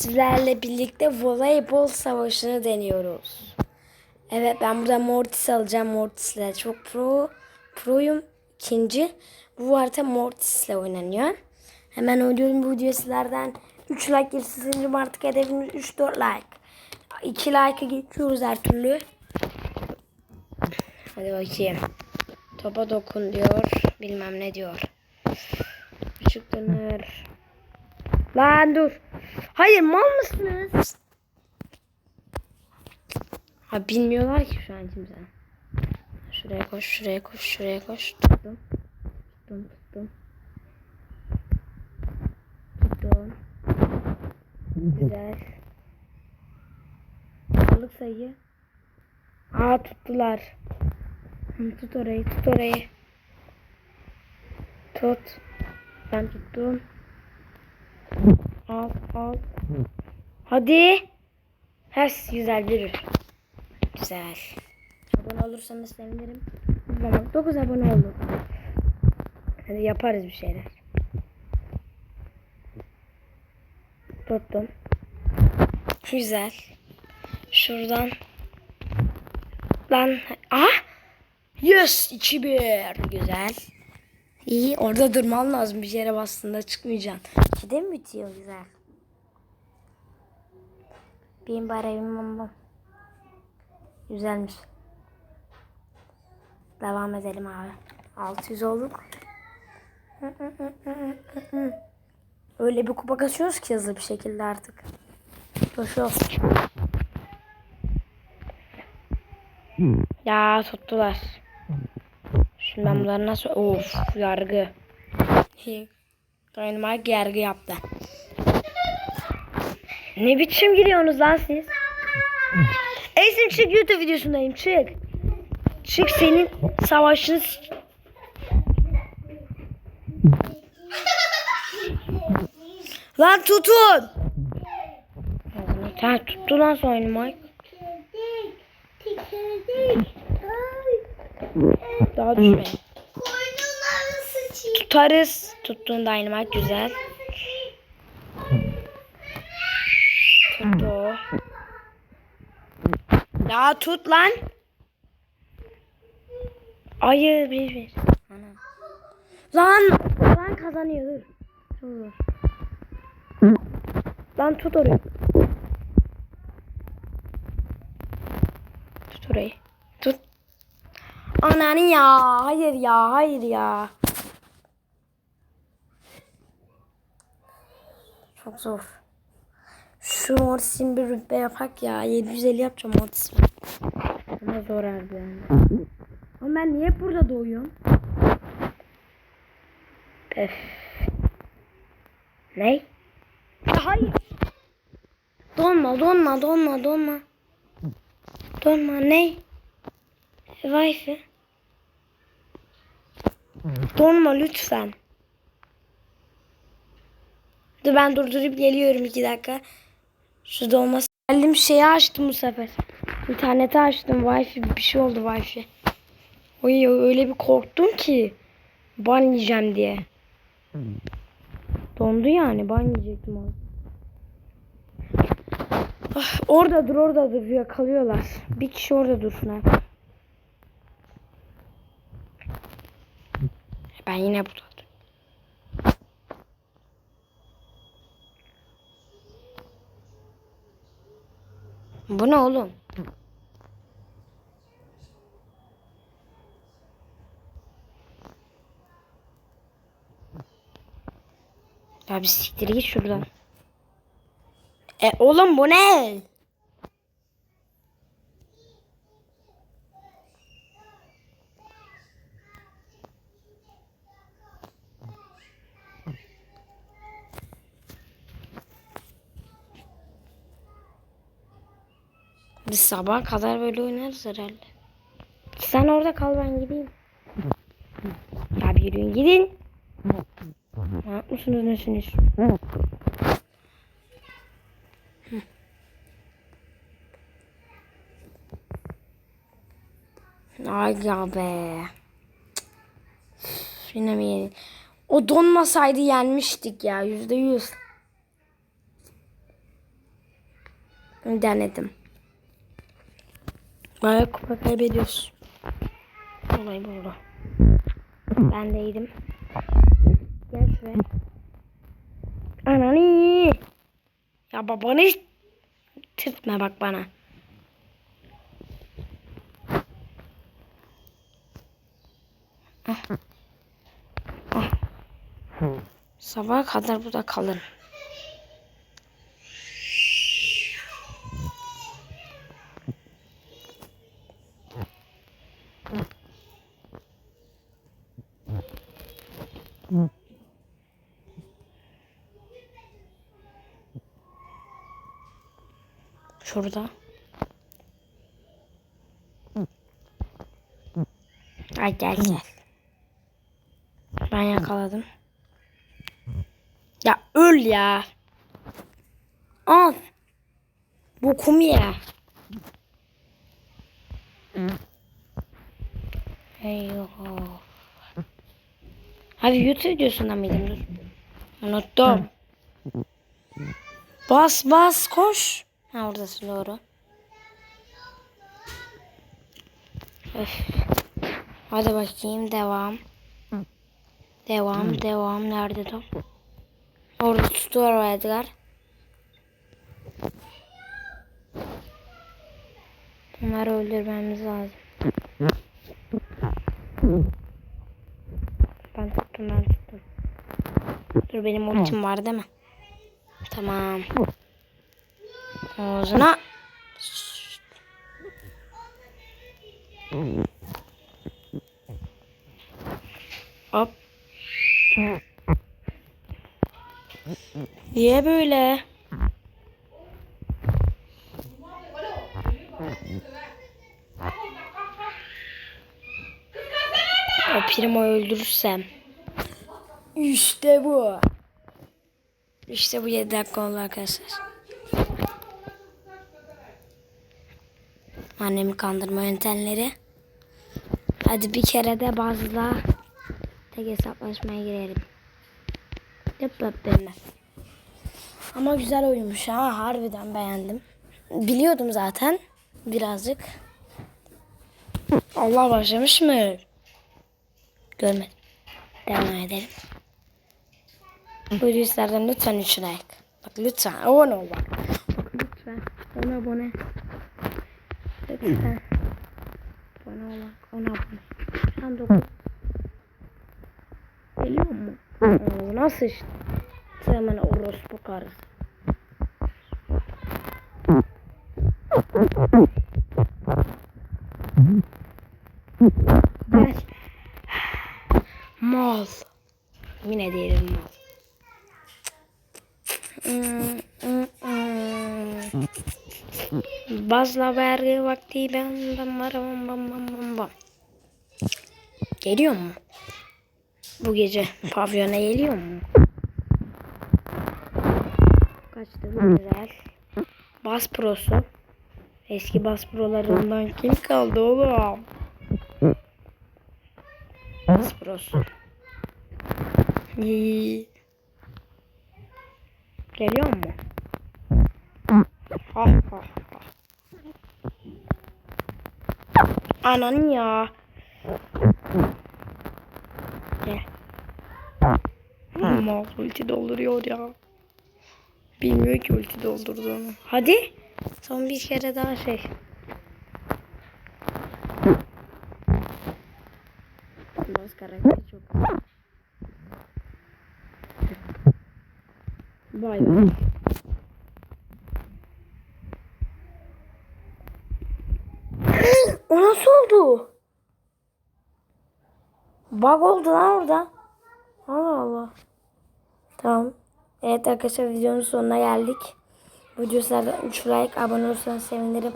Sizlerle birlikte voleybol savaşını deniyoruz. Evet ben burada Mortis alacağım. Mortis'le çok pro, proyum. İkinci. Bu harita Mortis'le oynanıyor. Hemen oynuyorum bu videoyu sizlerden. 3 like gelsin artık hedefimiz 3-4 like. 2 like'ı geçiyoruz her türlü. Hadi bakayım. Topa dokun diyor. Bilmem ne diyor. Işık döner. Lan dur. Hayır mal mısınız? Ha bilmiyorlar ki şu an kimse. Şuraya koş, şuraya koş, şuraya koş. Tuttum. Tuttum, tuttum. Tuttum. Güzel. Aldık sayı. Aa tuttular. Tut orayı, tut orayı. Tut. Ben tuttum. Al, al. Hadi. Hes, güzel bir. Güzel. Abone olursanız sevinirim. Bak 9 abone olduk. Hadi yaparız bir şeyler. Tuttum. Güzel. Şuradan. Lan. Ah! Yes! 2-1. Güzel. İyi. Orada durman lazım. Bir yere bastığında çıkmayacaksın. İkide mi bitiyor? Güzel. Bin bara bin bam bam. Güzelmiş. Devam edelim abi. 600 olduk. Öyle bir kupa kasıyoruz ki hızlı bir şekilde artık. Koşuyoruz. Ya tuttular. Şimdi ben bunları nasıl... Of yargı. Dynamite yargı yaptı. Ne biçim giriyorsunuz lan siz? Esin çık YouTube videosundayım çık. Çık senin savaşını Lan tutun. Ha tuttu lan sonra Mike. Daha düşme. Tutarız. Tuttuğun dynamite güzel. Tuttu o. Ya tut lan. Hayır bir bir. Ana. Lan lan kazanıyor dur. Lan tut orayı. Tut orayı. Tut. Ananı ya. Hayır ya. Hayır ya. Çok zor. Şu Mortis'in bir rütbe yapak ya. 750 yapacağım Mortis'in. Ama zor harbi yani. Ama ben niye burada doğuyorum? Öf. Ne? Ya hayır. Donma, donma, donma, donma. Donma, ne? Wi-Fi. Donma lütfen. Dur ben durdurup geliyorum iki dakika. Şu dolması. Geldim şeyi açtım bu sefer. İnterneti açtım. Wi-Fi bir şey oldu Wi-Fi. Oy öyle bir korktum ki. Ban yiyeceğim diye. Dondu yani. Ban yiyecektim onu. Ah, orada dur orada dur. Yakalıyorlar. Bir kişi orada dursun abi. Ben yine burada. Bu ne oğlum? Ya bir siktir git şuradan. E oğlum bu ne? Biz sabah kadar böyle oynarız herhalde. Sen orada kal ben gideyim. Ya bir yürüyün gidin. Ne yapmışsınız nesiniz? Ay ya be. Yine mi yenil? O donmasaydı yenmiştik ya yüzde yüz. Denedim. Bayağı kupa kaybediyoruz. Olay burada. Ben deydim. Gel şuraya. Anani. Ya babanı tırtma bak bana. Ah. Ah. Sabaha kadar burada kalın. Şurada. Ay gel gel. Ben yakaladım. Ya öl ya. Al. Bokumu ye. Eyvah. Abi YouTube videosunda mıydım? Dur. Unuttum. Bas bas koş. Ha oradasın doğru. Öf. Hadi bakayım devam. Devam devam nerede top? Orada tutuyor o Edgar. Bunları öldürmemiz lazım. Ben tuttum ben tuttum. Dur benim ultim var değil mi? Tamam. Ağzına. Hop. Niye böyle? O Primo'yu öldürürsem. İşte bu. İşte bu 7 dakika oldu arkadaşlar. Annemi kandırma yöntemleri. Hadi bir kere de bazıla tek hesaplaşmaya girelim. Yap yap benimle. Ama güzel oyunmuş ha. Harbiden beğendim. Biliyordum zaten. Birazcık. Allah başlamış mı? Görmedim. Devam edelim. Bu yüzlerden lütfen 3 like. Bak lütfen abone ol bak. Bak lütfen. Ona abone. Lütfen. Abone ol bak. Ona abone. Şu an dokuz. Geliyor mu? Oo, nasıl işte? Hemen orospu karısı. Gel. Mal. Yine diyelim mal. Hmm. Bazla vergi vakti ben bam bam bam bam bam bam. Geliyor mu? Bu gece pavyona geliyor mu? Kaçtı bu güzel. Bas prosu. Eski bas prolarından kim kaldı oğlum? Bas prosu. Geliyor mu? Ha ha ha. Ananı ya. Gel. Ama ulti dolduruyor ya. Bilmiyor ki ulti doldurduğunu. Hadi. Son bir kere daha şey. Bas karakteri çok. Vay o nasıl oldu? Bug oldu lan orada. Allah Allah. Tamam. Evet arkadaşlar videonun sonuna geldik. Bu videolarda 3 like abone olursanız sevinirim.